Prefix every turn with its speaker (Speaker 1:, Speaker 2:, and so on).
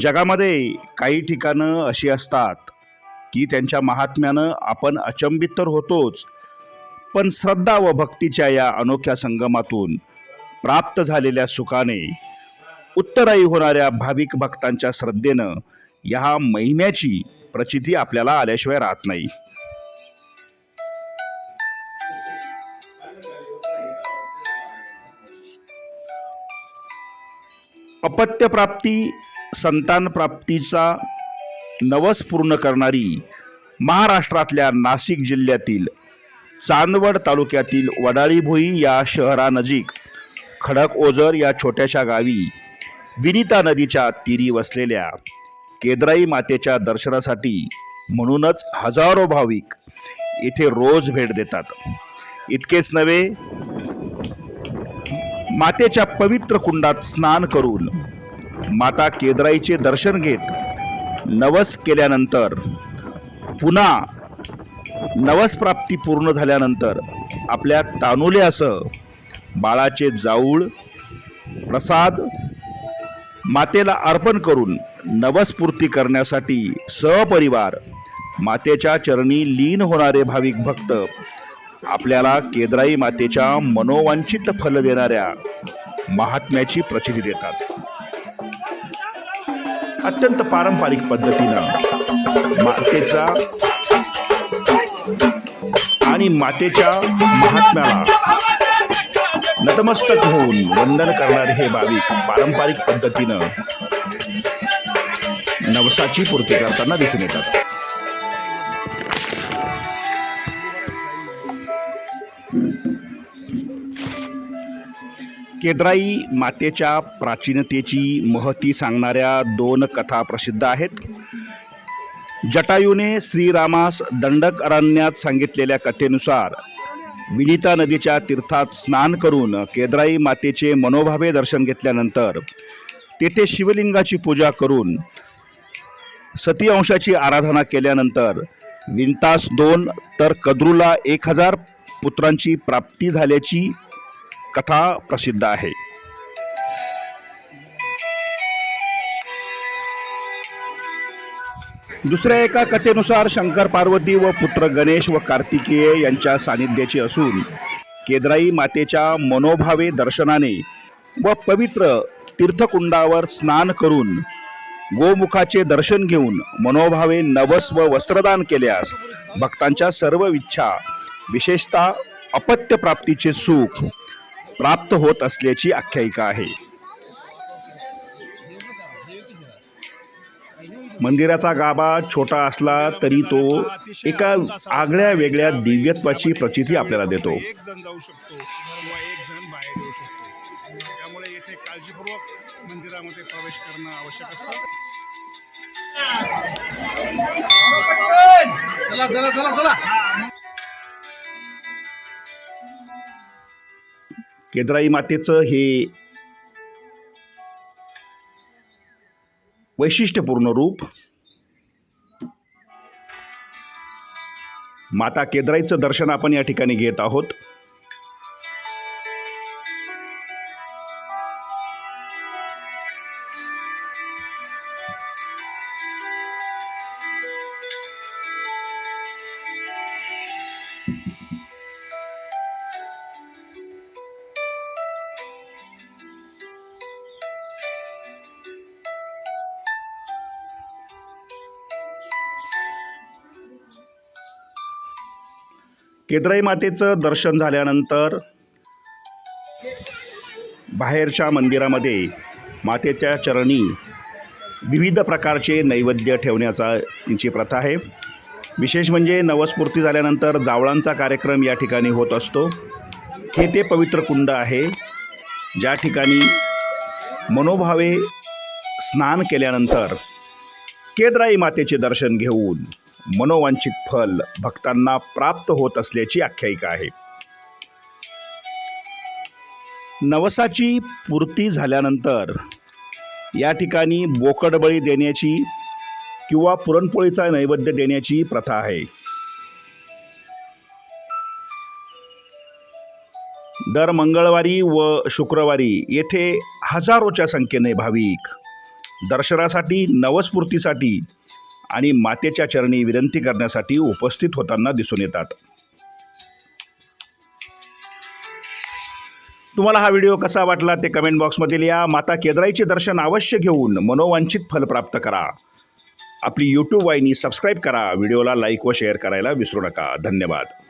Speaker 1: जगामध्ये काही ठिकाणं अशी असतात की त्यांच्या महात्म्यानं आपण अचंबित तर होतोच पण श्रद्धा व भक्तीच्या या अनोख्या संगमातून प्राप्त झालेल्या सुखाने उत्तरायी होणाऱ्या भाविक भक्तांच्या श्रद्धेनं ह्या महिम्याची प्रचिती आपल्याला आल्याशिवाय राहत नाही. अपत्यप्राप्ती संतानप्राप्तीचा नवस पूर्ण करणारी महाराष्ट्रातल्या नाशिक जिल्ह्यातील चांदवड तालुक्यातील वडाळीभोई या शहरानजीक खडक ओझर या छोट्याशा गावी विनिता नदीच्या तीरी वसलेल्या केदराई मातेच्या दर्शनासाठी म्हणूनच हजारो भाविक इथे रोज भेट देतात. इतकेच नव्हे मातेच्या पवित्र कुंडात स्नान करून माता केदराईचे दर्शन घेत नवस केल्यानंतर पुन्हा नवस प्राप्ती पूर्ण झाल्यानंतर आपल्या तानुल्यासह बाळाचे जाऊळ प्रसाद मातेला अर्पण करून नवस्पूर्ती करण्यासाठी सहपरिवार मातेच्या चरणी लीन होणारे भाविक भक्त आपल्याला केदराई मातेच्या मनोवांछित फल देणाऱ्या महात्म्याची प्रचिती देतात. अत्यंत पारंपरिक पद्धतीनं मातेचा आणि मातेच्या महात्म्याला नतमस्तक होऊन वंदन करणारे हे भाविक पारंपरिक पद्धतीनं नवसाची पूर्ती करताना दिसून येतात. केद्राई मातेच्या प्राचीनतेची महती सांगणाऱ्या दोन कथा प्रसिद्ध आहेत. जटायूने श्रीरामास दंडक अरण्यात सांगितलेल्या कथेनुसार विनिता नदीच्या तीर्थात स्नान करून केद्राई मातेचे मनोभावे दर्शन घेतल्यानंतर तेथे शिवलिंगाची पूजा करून सती अंशाची आराधना केल्यानंतर विंतास दोन तर कद्रूला एक हजार पुत्रांची प्राप्ती झाल्याची कथा प्रसिद्ध आहे. दुसऱ्या एका कथेनुसार शंकर पार्वती व पुत्र गणेश व कार्तिकेय यांच्या सानिध्याची असून केदराई मातेच्या मनोभावे दर्शनाने व पवित्र तीर्थकुंडावर स्नान करून गोमुखाचे दर्शन घेऊन मनोभावे नवस व वस्त्रदान केल्यास भक्तांच्या सर्व इच्छा विशेषतः अपत्यप्राप्तीचे सुख प्राप्त होत असल्याची आख्यायिका आहे. मंदिराचा गाभा छोटा असला तरी तो एका आगळ्या वेगळ्या दिव्यत्वाची प्रचिती आपल्याला देतो.
Speaker 2: एक जण जाऊ शकतो.
Speaker 1: केदराई मातेचं हे वैशिष्ट्यपूर्ण रूप माता केदराईचं दर्शन आपण या ठिकाणी घेत आहोत. केदराई मातेचं दर्शन झाल्यानंतर बाहेरच्या मंदिरामध्ये मातेच्या चरणी विविध प्रकारचे नैवेद्य ठेवण्याचा त्यांची प्रथा आहे. विशेष म्हणजे नवस्फूर्ती झाल्यानंतर जावळांचा कार्यक्रम या ठिकाणी होत असतो. हे ते पवित्र कुंड आहे. ज्या ठिकाणी मनोभावे स्नान केल्यानंतर केदराई मातेचे दर्शन घेऊन मनोवांछित फल भक्तांना प्राप्त होत असल्याची आख्यायिका आहे. नवसाची पूर्ती झाल्यानंतर या ठिकाणी बोकडबळी देण्याची किंवा पुरणपोळीचा नैवेद्य देण्याची प्रथा आहे. दर मंगळवारी व शुक्रवारी येथे हजारोच्या संख्येने भाविक दर्शनासाठी नवस्फूर्तीसाठी आणि मातेच्या चरणी विनंती करण्यासाठी उपस्थित होताना दिसून येतात. तुम्हाला हा व्हिडिओ कसा वाटला ते कमेंट बॉक्समध्ये लिहा. माता केदराईचे दर्शन अवश्य घेऊन मनोवांछित फल प्राप्त करा. आपली यूट्यूब वाहिनी सबस्क्राईब करा. व्हिडिओला लाईक व शेअर करायला विसरू नका. धन्यवाद.